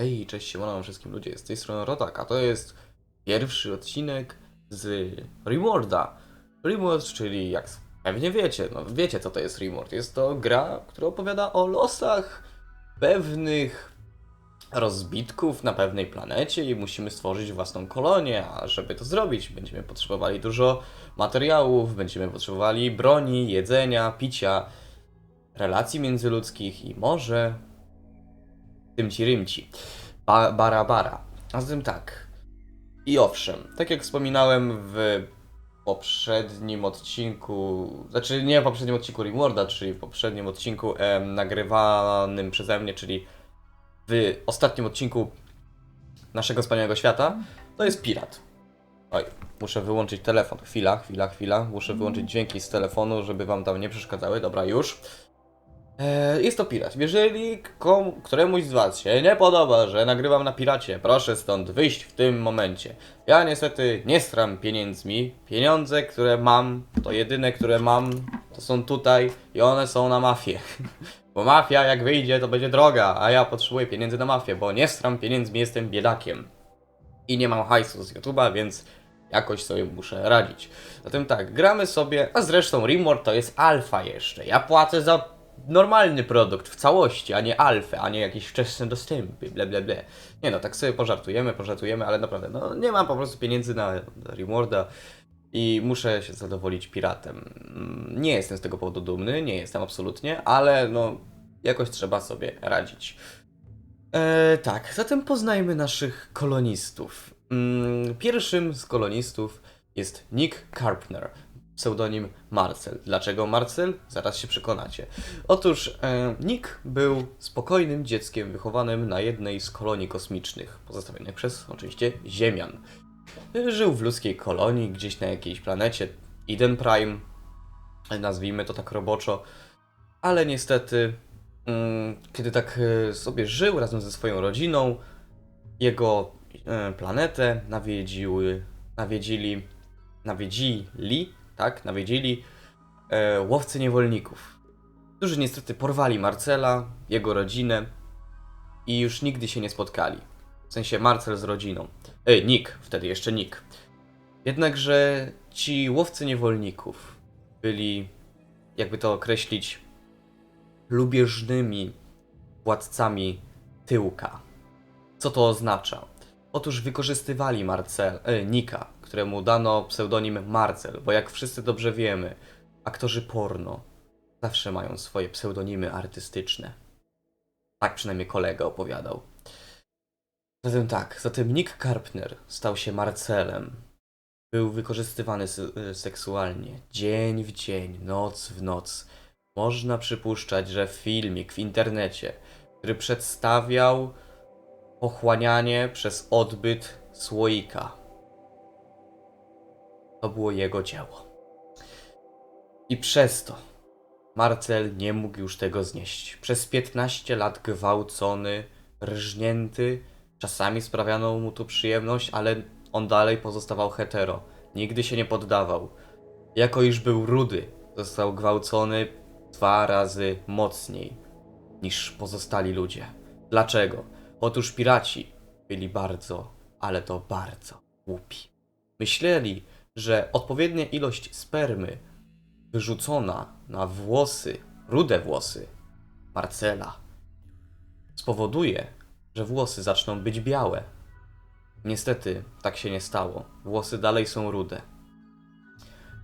Hej, cześć, siemano wszystkim ludzie, z tej strony Rodak, a to jest pierwszy odcinek z Rewarda. Reward, czyli jak pewnie wiecie, no wiecie co to jest Reward. Jest to gra, która opowiada o losach pewnych rozbitków na pewnej planecie i musimy stworzyć własną kolonię, a żeby to zrobić będziemy potrzebowali dużo materiałów, będziemy potrzebowali broni, jedzenia, picia, relacji międzyludzkich i może Tymci rymci. Ba bara bara. A zatem tak. I owszem, tak jak wspominałem w poprzednim odcinku, znaczy nie w poprzednim odcinku Rewarda, czyli w poprzednim odcinku nagrywanym przeze mnie, czyli w ostatnim odcinku naszego wspaniałego świata, to jest pirat. Oj, muszę wyłączyć telefon. Chwila, chwila, chwila. Muszę wyłączyć dźwięki z telefonu, żeby wam tam nie przeszkadzały. Dobra, już. E, Jest to pirat. Jeżeli komu, któremuś z Was się nie podoba, że nagrywam na piracie, proszę stąd wyjść w tym momencie. Ja niestety nie stram pieniędzmi. Pieniądze, które mam, to jedyne, które mam, to są tutaj i one są na mafię. Bo mafia jak wyjdzie, to będzie droga, a ja potrzebuję pieniędzy na mafię, bo nie stram pieniędzmi, jestem biedakiem. I nie mam hajsu z YouTube'a, więc jakoś sobie muszę radzić. Zatem tak, gramy sobie, a zresztą Rimworld to jest alfa jeszcze. Ja płacę za normalny produkt w całości, a nie alfę, a nie jakieś wczesne dostępy, ble ble ble. Nie no, tak sobie pożartujemy, pożartujemy, ale naprawdę, no nie mam po prostu pieniędzy na, Rimworlda i muszę się zadowolić piratem. Mm, Nie jestem z tego powodu dumny, nie jestem absolutnie, ale no jakoś trzeba sobie radzić. E, tak, zatem poznajmy naszych kolonistów. Mm, Pierwszym z kolonistów jest Nick Carpenter, pseudonim Marcel. Dlaczego Marcel? Zaraz się przekonacie. Otóż e, Nick był spokojnym dzieckiem wychowanym na jednej z kolonii kosmicznych, pozostawionych przez oczywiście Ziemian. Żył w ludzkiej kolonii, gdzieś na jakiejś planecie Eden Prime, nazwijmy to tak roboczo, ale niestety, mm, kiedy tak e, sobie żył razem ze swoją rodziną, jego e, planetę nawiedziły, nawiedzili, nawiedzili, tak, nawiedzili e, łowcy niewolników, którzy niestety porwali Marcela, jego rodzinę i już nigdy się nie spotkali. W sensie Marcel z rodziną. E, Nick, wtedy jeszcze Nick. Jednakże ci łowcy niewolników byli, jakby to określić, lubieżnymi władcami tyłka. Co to oznacza? Otóż wykorzystywali Marcel, e, Nika, któremu dano pseudonim Marcel, bo jak wszyscy dobrze wiemy, aktorzy porno zawsze mają swoje pseudonimy artystyczne. Tak przynajmniej kolega opowiadał. Zatem tak, zatem Nick Carpenter stał się Marcelem. Był wykorzystywany e, seksualnie, dzień w dzień, noc w noc. Można przypuszczać, że filmik w internecie, który przedstawiał pochłanianie przez odbyt słoika. To było jego dzieło. I przez to Marcel nie mógł już tego znieść. Przez 15 lat gwałcony, rżnięty, czasami sprawiano mu to przyjemność, ale on dalej pozostawał hetero. Nigdy się nie poddawał. Jako iż był rudy, został gwałcony dwa razy mocniej niż pozostali ludzie. Dlaczego? Otóż piraci byli bardzo, ale to bardzo głupi. Myśleli, że odpowiednia ilość spermy wyrzucona na włosy, rude włosy Marcela spowoduje, że włosy zaczną być białe. Niestety tak się nie stało. Włosy dalej są rude.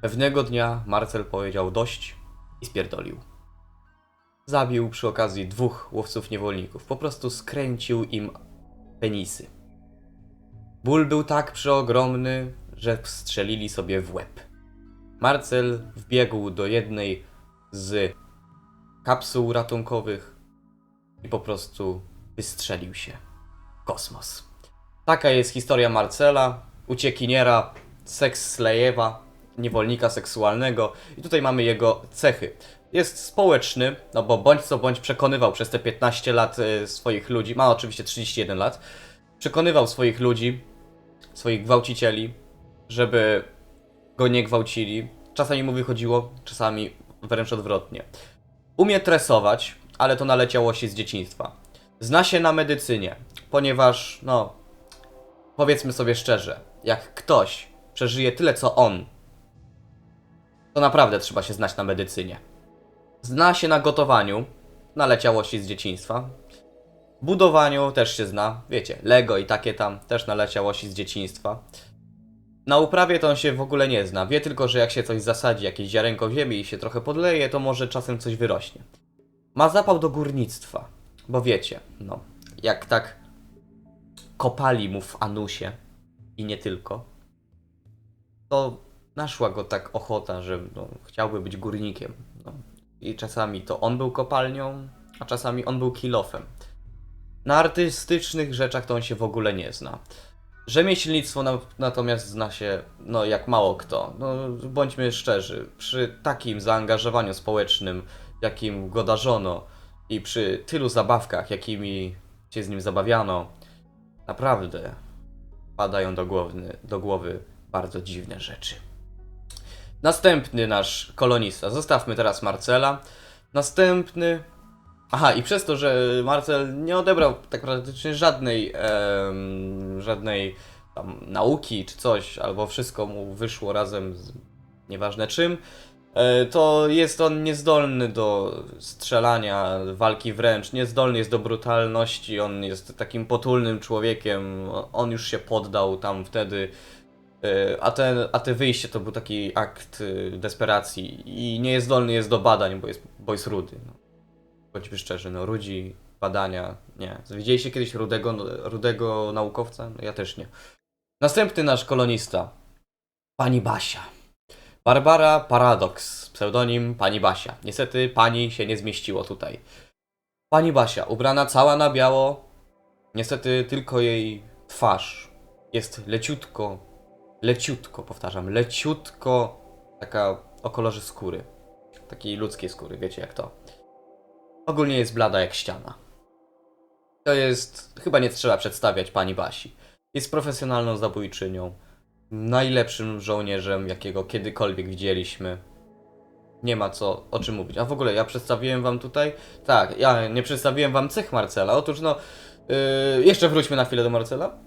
Pewnego dnia Marcel powiedział dość i spierdolił. Zabił przy okazji dwóch łowców niewolników. Po prostu skręcił im penisy. Ból był tak przeogromny, że strzelili sobie w łeb. Marcel wbiegł do jednej z kapsuł ratunkowych i po prostu wystrzelił się kosmos. Taka jest historia Marcela, uciekiniera, seks slayewa, niewolnika seksualnego i tutaj mamy jego cechy. Jest społeczny, no bo bądź co bądź przekonywał przez te 15 lat e, swoich ludzi, ma oczywiście 31 lat, przekonywał swoich ludzi, swoich gwałcicieli, żeby go nie gwałcili. Czasami mu wychodziło, czasami wręcz odwrotnie. Umie tresować, ale to naleciałości z dzieciństwa. Zna się na medycynie. ponieważ, no, powiedzmy sobie szczerze, jak ktoś przeżyje tyle co on, to naprawdę trzeba się znać na medycynie. Zna się na gotowaniu, na leciałości z dzieciństwa. Budowaniu też się zna, wiecie, Lego i takie tam też na leciałości z dzieciństwa. Na uprawie to on się w ogóle nie zna. Wie tylko, że jak się coś zasadzi, jakieś ziarenko ziemi i się trochę podleje, to może czasem coś wyrośnie. Ma zapał do górnictwa, bo wiecie, no, jak tak kopali mu w anusie i nie tylko, to naszła go tak ochota, że no, chciałby być górnikiem. No. I czasami to on był kopalnią, a czasami on był kilofem. Na artystycznych rzeczach to on się w ogóle nie zna. Rzemieślnictwo na, natomiast zna się, no jak mało kto. No, bądźmy szczerzy, przy takim zaangażowaniu społecznym, jakim go darzono i przy tylu zabawkach, jakimi się z nim zabawiano, naprawdę padają do głowy, do głowy bardzo dziwne rzeczy. Następny nasz kolonista. Zostawmy teraz Marcela. Następny. Aha, i przez to, że Marcel nie odebrał tak praktycznie żadnej, em, żadnej tam nauki czy coś, albo wszystko mu wyszło razem z nieważne czym, e, to jest on niezdolny do strzelania, walki wręcz, niezdolny jest do brutalności, on jest takim potulnym człowiekiem, on już się poddał tam wtedy, e, a, ten, a te wyjście to był taki akt e, desperacji i niezdolny jest do badań, bo jest, bo jest rudy. No. Bądźmy szczerzy, no rudzi, badania, nie. Widzieliście kiedyś rudego, rudego naukowca? No ja też nie. Następny nasz kolonista, pani Basia. Barbara Paradox, pseudonim pani Basia. Niestety pani się nie zmieściło tutaj. Pani Basia, ubrana cała na biało, niestety tylko jej twarz jest leciutko, leciutko, powtarzam, leciutko taka o kolorze skóry. Takiej ludzkiej skóry, wiecie jak to. Ogólnie jest blada jak ściana. To jest, chyba nie trzeba przedstawiać pani Basi. Jest profesjonalną zabójczynią. Najlepszym żołnierzem, jakiego kiedykolwiek widzieliśmy. Nie ma co o czym mówić. A w ogóle ja przedstawiłem wam tutaj. Tak, ja nie przedstawiłem wam cech Marcela. Otóż no. Yy, jeszcze wróćmy na chwilę do Marcela.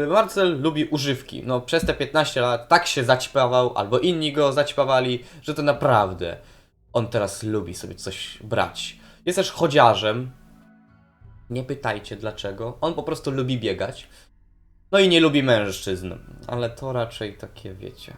Yy, Marcel lubi używki. No, przez te 15 lat tak się zaćpawał, albo inni go zaćpawali, że to naprawdę on teraz lubi sobie coś brać. Jest też chodziarzem. Nie pytajcie dlaczego. On po prostu lubi biegać. No i nie lubi mężczyzn. Ale to raczej takie wiecie.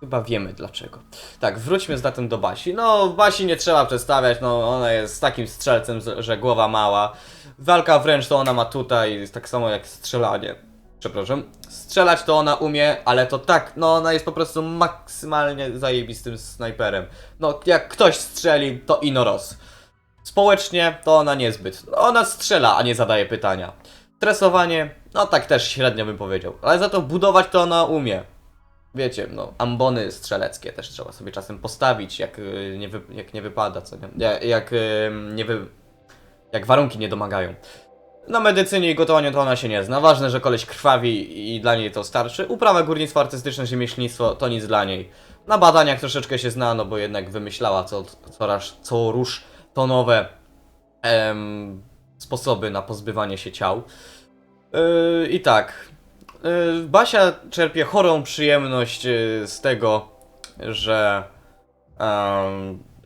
Chyba wiemy dlaczego. Tak, wróćmy zatem do Basi. No, Basi nie trzeba przedstawiać, no ona jest takim strzelcem, że głowa mała. Walka wręcz to ona ma tutaj, tak samo jak strzelanie. Przepraszam. Strzelać to ona umie, ale to tak, no ona jest po prostu maksymalnie zajebistym snajperem. No, jak ktoś strzeli, to inoros. Społecznie to ona niezbyt. Ona strzela, a nie zadaje pytania. Tresowanie, no tak też średnio bym powiedział. Ale za to budować to ona umie. Wiecie, no, ambony strzeleckie też trzeba sobie czasem postawić, jak y, nie, wy, jak nie wypada, co nie? Jak, jak, y, nie wy, jak warunki nie domagają. Na medycynie i gotowaniu to ona się nie zna. Ważne, że koleś krwawi i dla niej to starczy. Uprawa górnictwo artystyczne, rzemieślnictwo to nic dla niej. Na badaniach troszeczkę się zna, no bo jednak wymyślała co, co, raz, co róż to nowe em, sposoby na pozbywanie się ciał. Yy, I tak. Yy, Basia czerpie chorą przyjemność yy, z tego, że,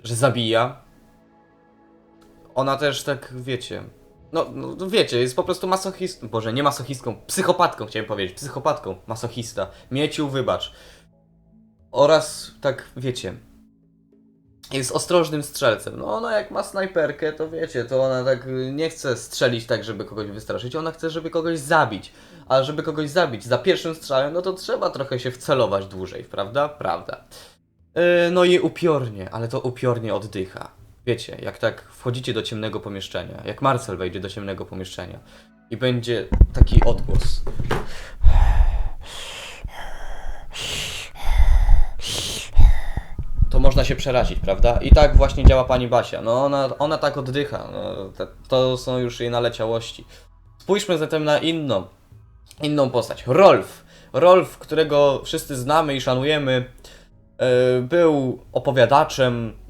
że zabija. Ona też tak, wiecie. No, no wiecie, jest po prostu masochistką. Boże, nie masochistką, psychopatką chciałem powiedzieć. Psychopatką, masochista. Mieciu, wybacz. Oraz tak, wiecie. Jest ostrożnym strzelcem. No ona jak ma snajperkę, to wiecie, to ona tak nie chce strzelić tak, żeby kogoś wystraszyć, ona chce, żeby kogoś zabić. A żeby kogoś zabić za pierwszym strzałem, no to trzeba trochę się wcelować dłużej, prawda? Prawda. Yy, no i upiornie, ale to upiornie oddycha. Wiecie, jak tak wchodzicie do ciemnego pomieszczenia, jak Marcel wejdzie do ciemnego pomieszczenia i będzie taki odgłos. to można się przerazić, prawda? I tak właśnie działa pani Basia. No ona, ona tak oddycha. No, to są już jej naleciałości. Spójrzmy zatem na inną, inną postać. Rolf. Rolf, którego wszyscy znamy i szanujemy, e, był opowiadaczem em,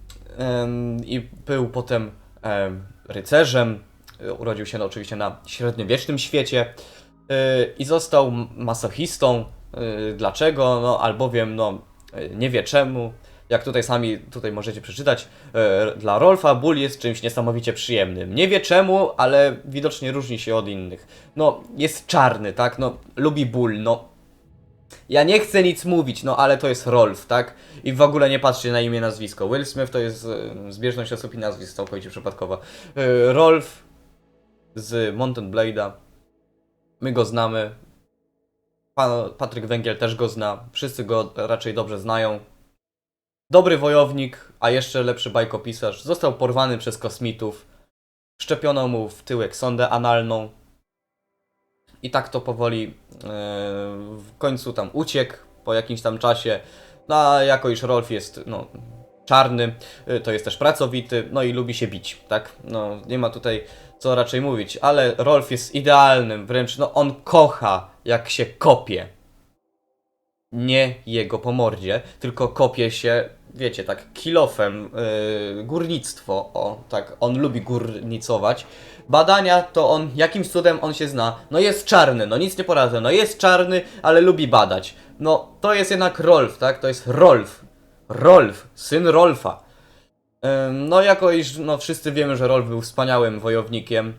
i był potem em, rycerzem. urodził się no, oczywiście na średniowiecznym świecie y, i został masochistą. Y, Dlaczego? No, albowiem no, nie wie czemu. Jak tutaj sami tutaj możecie przeczytać, y, dla Rolfa ból jest czymś niesamowicie przyjemnym. Nie wie czemu, ale widocznie różni się od innych. No, jest czarny, tak? No, lubi ból, no. Ja nie chcę nic mówić, no ale to jest Rolf, tak? I w ogóle nie patrzcie na imię, nazwisko. Will Smith to jest y, zbieżność osób i nazwisk całkowicie przypadkowa. Y, Rolf z Mountain Blade'a. My go znamy. Pan Patryk Węgiel też go zna. Wszyscy go raczej dobrze znają. Dobry wojownik, a jeszcze lepszy bajkopisarz. Został porwany przez kosmitów. Szczepiono mu w tyłek sondę analną. I tak to powoli e, w końcu tam uciekł po jakimś tam czasie. No a jako iż Rolf jest no, czarny, y, to jest też pracowity, no i lubi się bić, tak? No nie ma tutaj co raczej mówić, ale Rolf jest idealnym, wręcz no on kocha jak się kopie. Nie jego po mordzie, tylko kopie się, wiecie, tak kilofem, yy, górnictwo, o, tak, on lubi górnicować. Badania to on, jakimś cudem on się zna. No jest czarny, no nic nie poradzę, no jest czarny, ale lubi badać. No to jest jednak Rolf, tak? To jest Rolf. Rolf, syn Rolfa. Ym, No jako iż no, wszyscy wiemy, że Rolf był wspaniałym wojownikiem,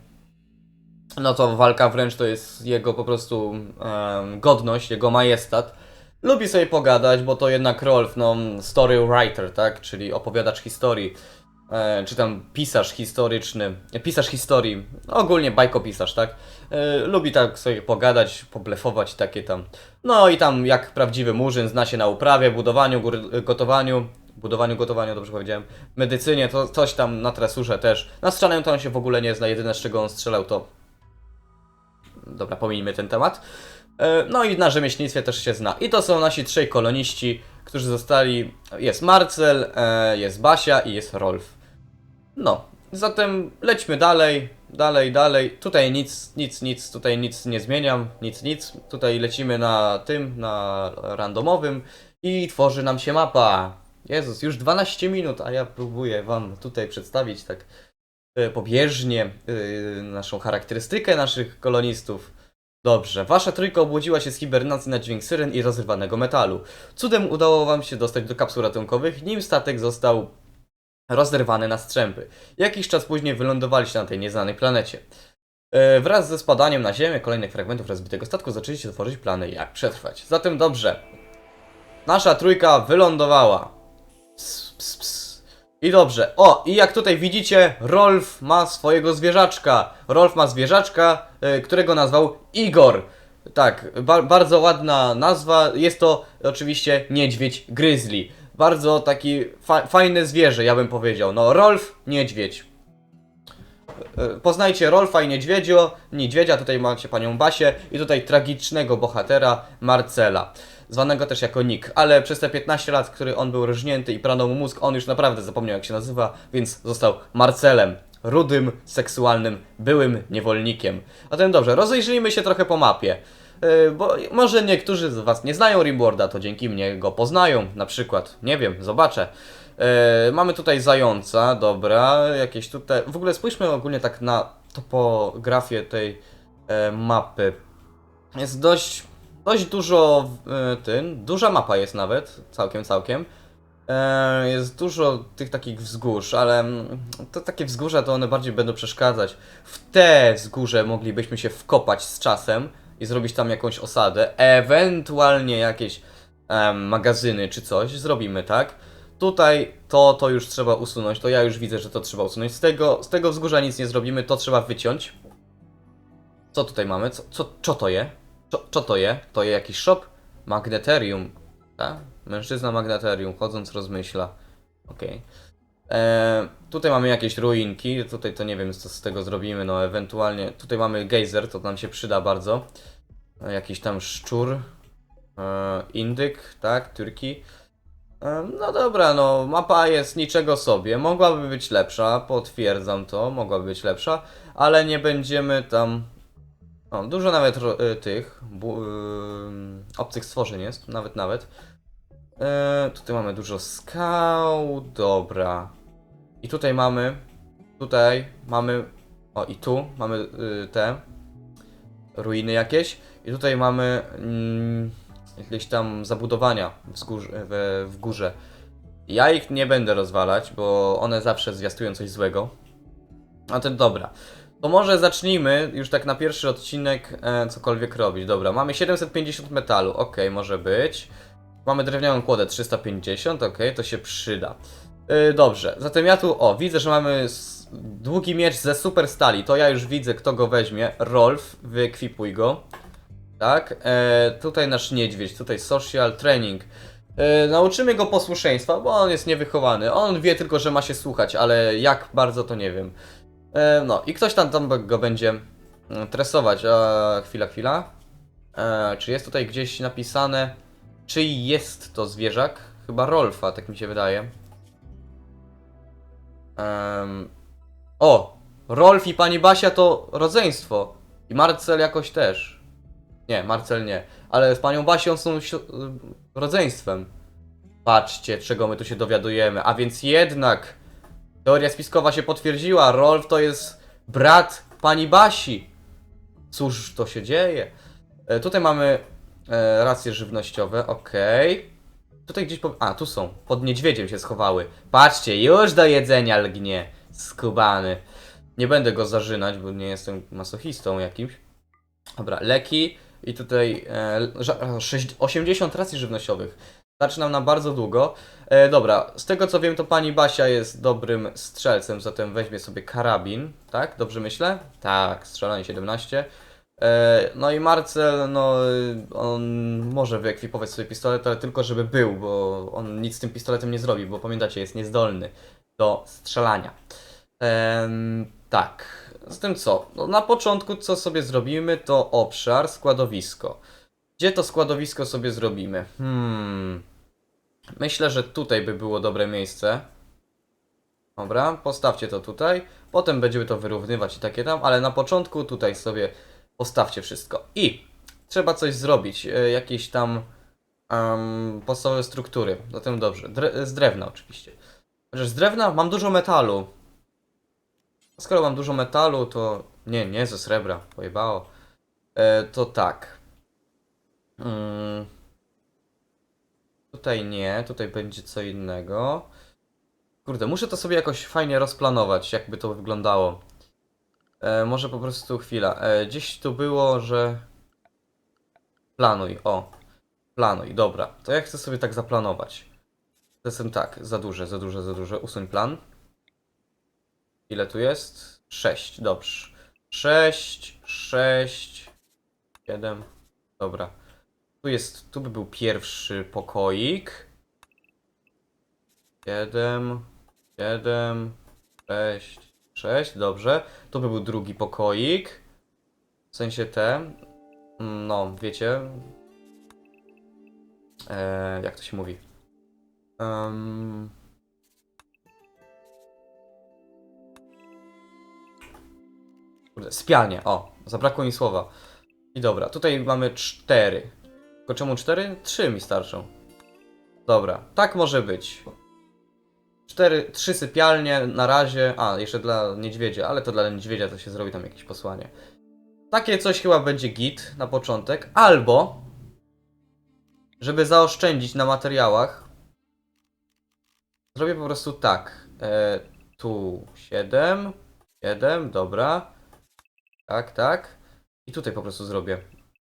no to walka wręcz to jest jego po prostu em, godność, jego majestat. Lubi sobie pogadać, bo to jednak Rolf, no story writer, tak? Czyli opowiadacz historii. E, czy tam pisarz historyczny, e, pisarz historii, ogólnie bajkopisarz, tak? E, lubi tak sobie pogadać, poblefować takie tam. No i tam jak prawdziwy murzyn zna się na uprawie, budowaniu, gór, gotowaniu, budowaniu, gotowaniu, dobrze powiedziałem, medycynie, to coś tam na tresurze też. Na strzelaniu to on się w ogóle nie zna, jedyne z czego on strzelał to... Dobra, pomijmy ten temat. E, No i na rzemieślnictwie też się zna. I to są nasi trzej koloniści, którzy zostali. Jest Marcel, e, jest Basia i jest Rolf. No, zatem lećmy dalej, dalej, dalej. Tutaj nic, nic, nic, tutaj nic nie zmieniam, nic, nic. Tutaj lecimy na tym, na randomowym i tworzy nam się mapa. Jezus, już 12 minut, a ja próbuję Wam tutaj przedstawić tak e, pobieżnie e, naszą charakterystykę naszych kolonistów. Dobrze, wasza trójka obudziła się z hibernacji na dźwięk syren i rozrywanego metalu. Cudem udało wam się dostać do kapsuł ratunkowych, nim statek został rozerwany na strzępy. Jakiś czas później wylądowaliście na tej nieznanej planecie. E, Wraz ze spadaniem na Ziemię kolejnych fragmentów rozbitego statku zaczęliście tworzyć plany jak przetrwać. Zatem dobrze. Nasza trójka wylądowała. Ps, ps, ps. I dobrze. O, i jak tutaj widzicie, Rolf ma swojego zwierzaczka. Rolf ma zwierzaczka, y, którego nazwał Igor. Tak, ba bardzo ładna nazwa. Jest to oczywiście niedźwiedź grizzly. Bardzo taki fa fajne zwierzę, ja bym powiedział. No, Rolf, niedźwiedź. Y, Poznajcie Rolfa i Niedźwiedzio, Niedźwiedzia, tutaj macie panią Basię i tutaj tragicznego bohatera Marcela, zwanego też jako Nick, ale przez te 15 lat, który on był rżnięty i prano mu mózg, on już naprawdę zapomniał jak się nazywa, więc został Marcelem, rudym, seksualnym, byłym niewolnikiem. A ten dobrze, rozejrzyjmy się trochę po mapie. Yy, Bo może niektórzy z Was nie znają Rimworda, to dzięki mnie go poznają, na przykład. Nie wiem, zobaczę. E, mamy tutaj zająca, dobra, jakieś tutaj. W ogóle spójrzmy ogólnie tak na topografię tej e, mapy. Jest dość, dość dużo e, tym, duża mapa jest nawet, całkiem, całkiem. E, jest dużo tych takich wzgórz, ale mm, to takie wzgórza to one bardziej będą przeszkadzać. W te wzgórze moglibyśmy się wkopać z czasem i zrobić tam jakąś osadę, ewentualnie jakieś em, magazyny czy coś, zrobimy tak. Tutaj to, to już trzeba usunąć, to ja już widzę, że to trzeba usunąć. Z tego, z tego wzgórza nic nie zrobimy, to trzeba wyciąć. Co tutaj mamy? Co, co, co to je? Co, co to je? To je jakiś shop? Magneterium. Tak? Mężczyzna magneterium, chodząc rozmyśla. Okej. Eee, Tutaj mamy jakieś ruinki, tutaj to nie wiem co z tego zrobimy, no ewentualnie. Tutaj mamy gejzer, to nam się przyda bardzo. E, Jakiś tam szczur. E, indyk, tak? Turki. E, No dobra, no mapa jest niczego sobie. Mogłaby być lepsza, potwierdzam to, mogłaby być lepsza, ale nie będziemy tam. O, dużo nawet y, tych bu- ym, obcych stworzeń jest, nawet nawet. E, tutaj mamy dużo skał, dobra. I tutaj mamy, tutaj mamy O, i tu mamy y, te ruiny jakieś. I tutaj mamy mm, jakieś tam zabudowania w, w górze. Ja ich nie będę rozwalać, bo one zawsze zwiastują coś złego. A to dobra. To może zacznijmy już tak na pierwszy odcinek e, cokolwiek robić. Dobra, mamy 750 metalu, ok, może być. Mamy drewnianą kłodę 350, ok, to się przyda. Yy, dobrze, zatem ja tu, o, widzę, że mamy długi miecz ze super stali. To ja już widzę, kto go weźmie. Rolf, wyekwipuj go. Tak, e, tutaj nasz niedźwiedź, tutaj social training. E, nauczymy go posłuszeństwa, bo on jest niewychowany. On wie tylko, że ma się słuchać, ale jak bardzo to nie wiem. E, no i ktoś tam, tam go będzie mm, tresować. E, chwila, chwila. Czy jest tutaj gdzieś napisane, czy jest to zwierzak? Chyba Rolfa, tak mi się wydaje. Em, o! Rolf i pani Basia to rodzeństwo. I Marcel jakoś też. Nie, Marcel nie. Ale z panią Basią są rodzeństwem. Patrzcie, czego my tu się dowiadujemy. A więc jednak teoria spiskowa się potwierdziła. Rolf to jest brat pani Basi. Cóż to się dzieje? E, tutaj mamy e, racje żywnościowe, okej. Tutaj gdzieś po... A, tu są. Pod niedźwiedziem się schowały. Patrzcie, już do jedzenia lgnie. Skubany. Nie będę go zażynać, bo nie jestem masochistą jakimś. Dobra, leki i tutaj e, ża- 6, 80 racji żywnościowych. Starczy nam na bardzo długo. E, dobra, z tego co wiem, to pani Basia jest dobrym strzelcem, zatem weźmie sobie karabin, tak? Dobrze myślę? Tak, strzelanie 17. E, no i Marcel, no on może wyekwipować sobie pistolet, ale tylko żeby był, bo on nic z tym pistoletem nie zrobi, bo pamiętacie, jest niezdolny do strzelania. Em, tak, z tym co? No, na początku co sobie zrobimy to obszar, składowisko. Gdzie to składowisko sobie zrobimy? Hmm. Myślę, że tutaj by było dobre miejsce. Dobra, postawcie to tutaj. Potem będziemy to wyrównywać i takie tam, ale na początku tutaj sobie postawcie wszystko. I trzeba coś zrobić, e, jakieś tam em, podstawowe struktury. Zatem dobrze, Dre z drewna oczywiście. Chociaż z drewna mam dużo metalu. Skoro mam dużo metalu, to... Nie, nie, ze srebra, pojebało. E, to tak. Mm. Tutaj nie, tutaj będzie co innego. Kurde, muszę to sobie jakoś fajnie rozplanować, jakby to wyglądało. E, może po prostu chwila. E, gdzieś tu było, że... Planuj, o. Planuj, dobra. To ja chcę sobie tak zaplanować. Jestem tak, za duże, za duże, za duże. Usuń plan. Ile tu jest? 6, dobrze. 6, 6, 7. Dobra. Tu jest, tu by był pierwszy pokoik. 7, 7, 6, 6, dobrze. Tu by był drugi pokoik. W sensie te. No, wiecie. E, jak to się mówi? Um, Spialnie, o, zabrakło mi słowa. I dobra, tutaj mamy cztery. Tylko czemu cztery? Trzy mi starczą. Dobra, tak może być. Cztery, trzy sypialnie na razie. A, jeszcze dla niedźwiedzia, ale to dla niedźwiedzia to się zrobi tam jakieś posłanie. Takie coś chyba będzie git na początek. Albo, żeby zaoszczędzić na materiałach, zrobię po prostu tak. E, tu 7, 7, dobra. Tak, tak. I tutaj po prostu zrobię.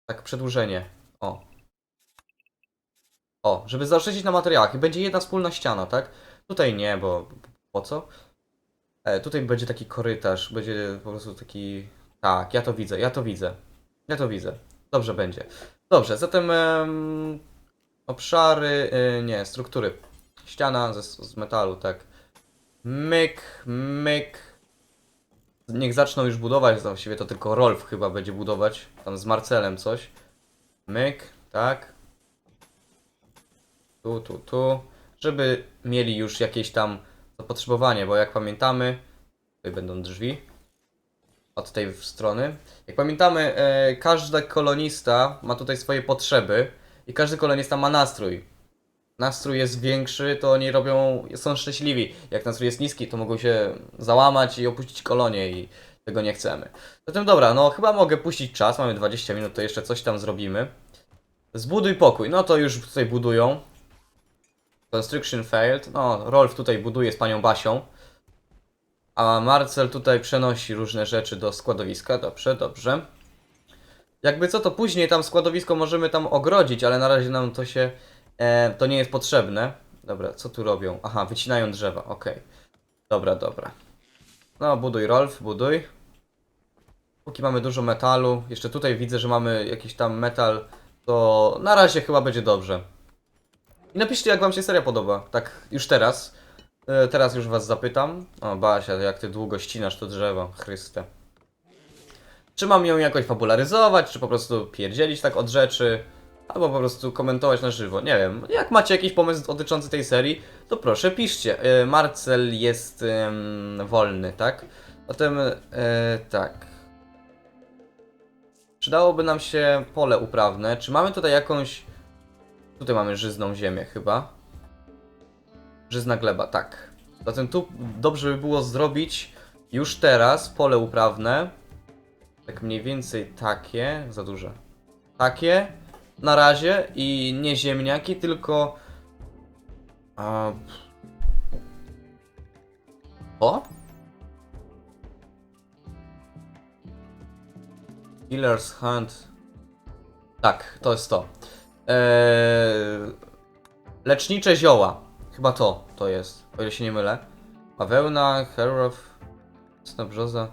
Tak, przedłużenie. O. O, żeby zaoszczędzić na materiałach. I będzie jedna wspólna ściana, tak? Tutaj nie, bo po co? E, tutaj będzie taki korytarz, będzie po prostu taki... Tak, ja to widzę, ja to widzę. Ja to widzę. Dobrze będzie. Dobrze, zatem em, obszary, y, nie, struktury. Ściana ze, z metalu, tak. Myk, myk. Niech zaczną już budować, właściwie to tylko Rolf chyba będzie budować, tam z Marcelem coś. Myk, tak. Tu, tu, tu. Żeby mieli już jakieś tam zapotrzebowanie, bo jak pamiętamy, tutaj będą drzwi od tej strony. Jak pamiętamy, e, każdy kolonista ma tutaj swoje potrzeby i każdy kolonista ma nastrój. Nastrój jest większy, to oni robią, są szczęśliwi. Jak nastrój jest niski, to mogą się załamać i opuścić kolonię i Tego nie chcemy. Zatem dobra, no chyba mogę puścić czas, mamy 20 minut, to jeszcze coś tam zrobimy. Zbuduj pokój, no to już tutaj budują. Construction failed, no Rolf tutaj buduje z panią Basią. A Marcel tutaj przenosi różne rzeczy do składowiska, dobrze, dobrze. Jakby co, to później tam składowisko możemy tam ogrodzić, ale na razie nam to się, e, to nie jest potrzebne. Dobra, co tu robią? Aha, wycinają drzewa, okej. Dobra, dobra. No, buduj Rolf, buduj. Póki mamy dużo metalu, jeszcze tutaj widzę, że mamy jakiś tam metal, to na razie chyba będzie dobrze. I napiszcie, jak wam się seria podoba, tak już teraz. E, teraz już was zapytam. O, Basia, jak ty długo ścinasz to drzewo, Chryste. Czy mam ją jakoś popularyzować, czy po prostu pierdzielić tak od rzeczy, albo po prostu komentować na żywo, nie wiem. Jak macie jakiś pomysł dotyczący tej serii, to proszę piszcie. E, Marcel jest wolny, tak? Zatem, e, tak. Przydałoby nam się pole uprawne. Czy mamy tutaj jakąś... Tutaj mamy żyzną ziemię chyba. Żyzna gleba, tak. Zatem tu dobrze by było zrobić już teraz pole uprawne. Tak mniej więcej takie, za duże. Takie na razie i nie ziemniaki, tylko. A... O? Killer's Hunt. Tak, to jest to. Eee... Lecznicze zioła. Chyba to, to jest, o ile się nie mylę. Bawełna, Herof, Snobroza.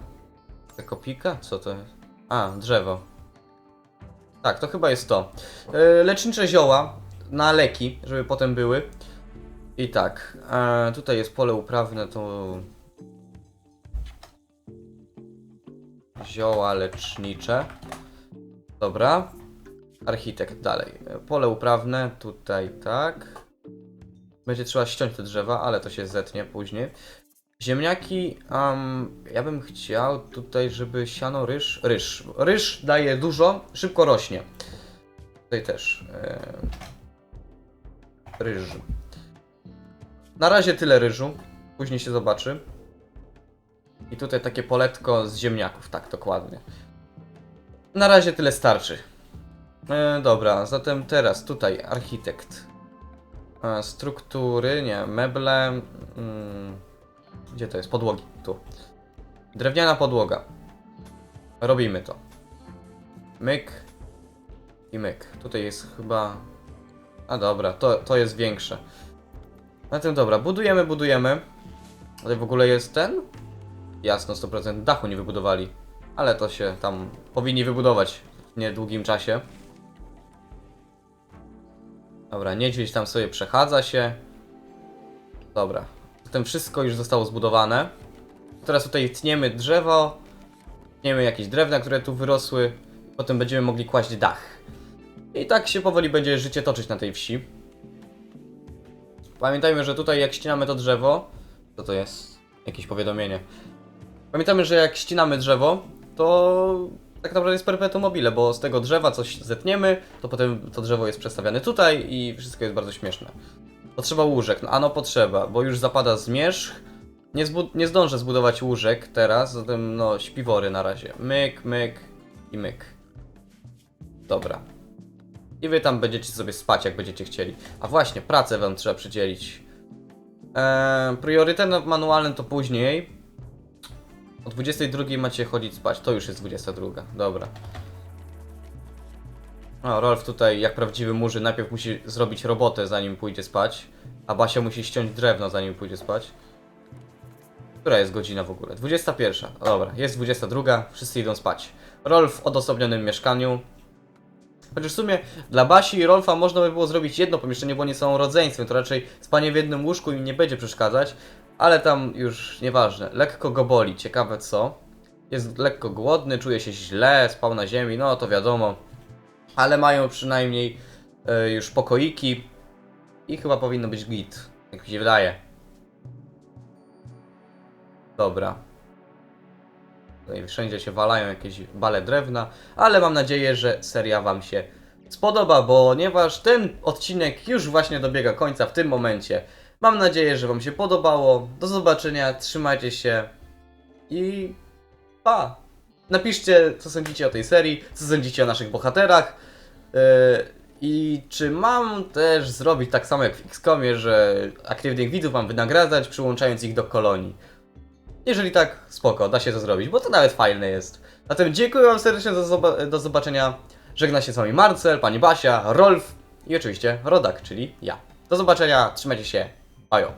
Kopika? Co to jest? A, drzewo. Tak, to chyba jest to. E, lecznicze zioła na leki, żeby potem były. I tak, e, tutaj jest pole uprawne, to... Zioła lecznicze. Dobra. Architekt dalej. Pole uprawne, tutaj tak. Będzie trzeba ściąć te drzewa, ale to się zetnie później. Ziemniaki, um, ja bym chciał tutaj, żeby siano ryż, ryż. Ryż daje dużo, szybko rośnie. Tutaj też. E, ryż. Na razie tyle ryżu, później się zobaczy. I tutaj takie poletko z ziemniaków, tak dokładnie. Na razie tyle starczy. E, dobra, zatem teraz tutaj architekt. E, struktury, nie, meble. Mm, gdzie to jest? Podłogi. Tu. Drewniana podłoga. Robimy to. Myk. I myk. Tutaj jest chyba... A dobra, to, to jest większe. Na tym dobra, budujemy, budujemy. Tutaj w ogóle jest ten? Jasno, 100% dachu nie wybudowali. Ale to się tam powinni wybudować w niedługim czasie. Dobra, niedźwiedź tam sobie przechadza się. Dobra. Zatem wszystko już zostało zbudowane. Teraz tutaj tniemy drzewo. Tniemy jakieś drewna, które tu wyrosły. Potem będziemy mogli kłaść dach. I tak się powoli będzie życie toczyć na tej wsi. Pamiętajmy, że tutaj jak ścinamy to drzewo... Co to jest? Jakieś powiadomienie. Pamiętajmy, że jak ścinamy drzewo, to tak naprawdę jest perpetuum mobile, bo z tego drzewa coś zetniemy, to potem to drzewo jest przestawiane tutaj i wszystko jest bardzo śmieszne. Potrzeba łóżek, no ano potrzeba, bo już zapada zmierzch. Nie, nie zdążę zbudować łóżek teraz, zatem no śpiwory na razie. Myk, myk i myk. Dobra. I wy tam będziecie sobie spać, jak będziecie chcieli. A właśnie, pracę wam trzeba przydzielić. Eee, priorytet manualny to później. O 22 macie chodzić spać. To już jest 22. Dobra. O, Rolf tutaj, jak prawdziwy murzy, najpierw musi zrobić robotę, zanim pójdzie spać. A Basia musi ściąć drewno, zanim pójdzie spać. Która jest godzina w ogóle? 21. O, Dobra, jest 22. Wszyscy idą spać. Rolf w odosobnionym mieszkaniu. Chociaż w sumie dla Basi i Rolfa można by było zrobić jedno pomieszczenie, bo nie są rodzeństwem, to raczej spanie w jednym łóżku im nie będzie przeszkadzać, ale tam już nieważne. Lekko go boli, ciekawe co. Jest lekko głodny, czuje się źle, spał na ziemi, no to wiadomo. Ale mają przynajmniej e, już pokoiki i chyba powinno być git, jak mi się wydaje. Dobra. Wszędzie się walają jakieś bale drewna, ale mam nadzieję, że seria Wam się spodoba, ponieważ ten odcinek już właśnie dobiega końca w tym momencie. Mam nadzieję, że Wam się podobało. Do zobaczenia, trzymajcie się i Pa! Napiszcie, co sądzicie o tej serii, co sądzicie o naszych bohaterach. Yy, I czy mam też zrobić tak samo jak w XCOMie, że aktywnych widzów mam wynagradzać, przyłączając ich do kolonii? Jeżeli tak, spoko, da się to zrobić, bo to nawet fajne jest. Zatem dziękuję Wam serdecznie do, do zobaczenia. Żegna się z Wami Marcel, Pani Basia, Rolf i oczywiście Rodak, czyli ja. Do zobaczenia, trzymajcie się, 哎呦